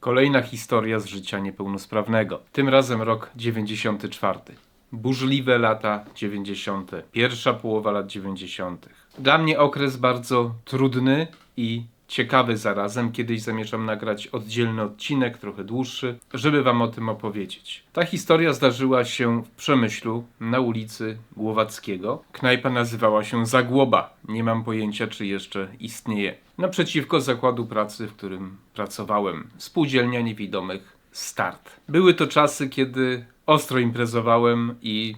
Kolejna historia z życia niepełnosprawnego. Tym razem rok 94. Burzliwe lata 90. Pierwsza połowa lat 90. Dla mnie okres bardzo trudny i ciekawy zarazem. Kiedyś zamierzam nagrać oddzielny odcinek, trochę dłuższy, żeby wam o tym opowiedzieć. Ta historia zdarzyła się w Przemyślu na ulicy Głowackiego. Knajpa nazywała się Zagłoba. Nie mam pojęcia, czy jeszcze istnieje. Naprzeciwko zakładu pracy, w którym pracowałem. Spółdzielnia niewidomych Start. Były to czasy, kiedy ostro imprezowałem i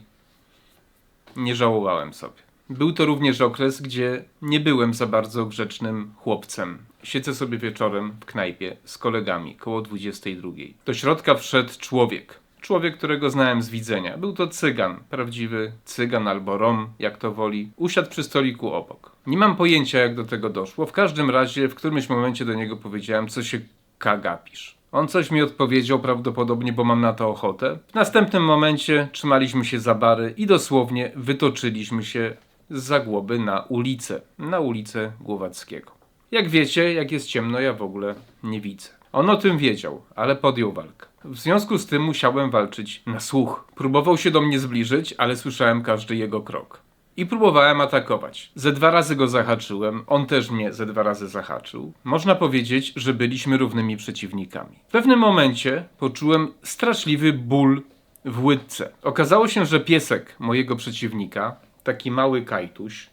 nie żałowałem sobie. Był to również okres, gdzie nie byłem za bardzo grzecznym chłopcem. Siedzę sobie wieczorem w knajpie z kolegami koło 22. Do środka wszedł człowiek. Człowiek, którego znałem z widzenia. Był to cygan, prawdziwy cygan albo rom, jak to woli. Usiadł przy stoliku obok. Nie mam pojęcia, jak do tego doszło. W każdym razie, w którymś momencie do niego powiedziałem, co się kagapisz. On coś mi odpowiedział prawdopodobnie, bo mam na to ochotę. W następnym momencie trzymaliśmy się za bary i dosłownie wytoczyliśmy się z Zagłoby na ulicę. Na ulicę Głowackiego. Jak wiecie, jak jest ciemno, ja w ogóle nie widzę. On o tym wiedział, ale podjął walkę. W związku z tym musiałem walczyć na słuch. Próbował się do mnie zbliżyć, ale słyszałem każdy jego krok. I próbowałem atakować. Ze dwa razy go zahaczyłem, on też mnie ze dwa razy zahaczył. Można powiedzieć, że byliśmy równymi przeciwnikami. W pewnym momencie poczułem straszliwy ból w łydce. Okazało się, że piesek mojego przeciwnika, taki mały kajtuś,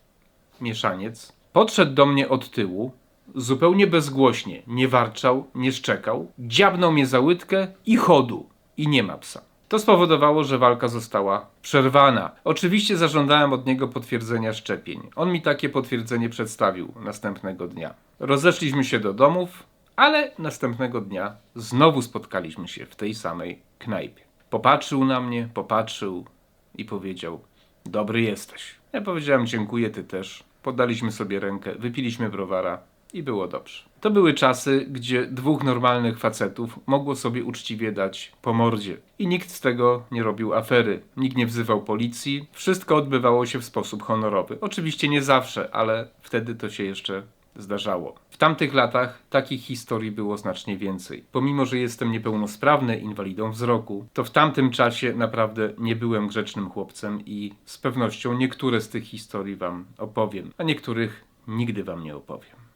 mieszaniec, podszedł do mnie od tyłu, zupełnie bezgłośnie, nie warczał, nie szczekał, dziabnął mnie za łydkę i chodu. I nie ma psa. To spowodowało, że walka została przerwana. Oczywiście zażądałem od niego potwierdzenia szczepień. On mi takie potwierdzenie przedstawił następnego dnia. Rozeszliśmy się do domów, ale następnego dnia znowu spotkaliśmy się w tej samej knajpie. Popatrzył na mnie, popatrzył i powiedział: Dobry jesteś. Ja powiedziałem: Dziękuję, ty też. Podaliśmy sobie rękę, wypiliśmy browara i było dobrze. To były czasy, gdzie dwóch normalnych facetów mogło sobie uczciwie dać po mordzie. I nikt z tego nie robił afery. Nikt nie wzywał policji. Wszystko odbywało się w sposób honorowy. Oczywiście nie zawsze, ale wtedy to się jeszcze zdarzało. W tamtych latach takich historii było znacznie więcej. Pomimo, że jestem niepełnosprawny, inwalidą wzroku, to w tamtym czasie naprawdę nie byłem grzecznym chłopcem i z pewnością niektóre z tych historii wam opowiem, a niektórych nigdy wam nie opowiem.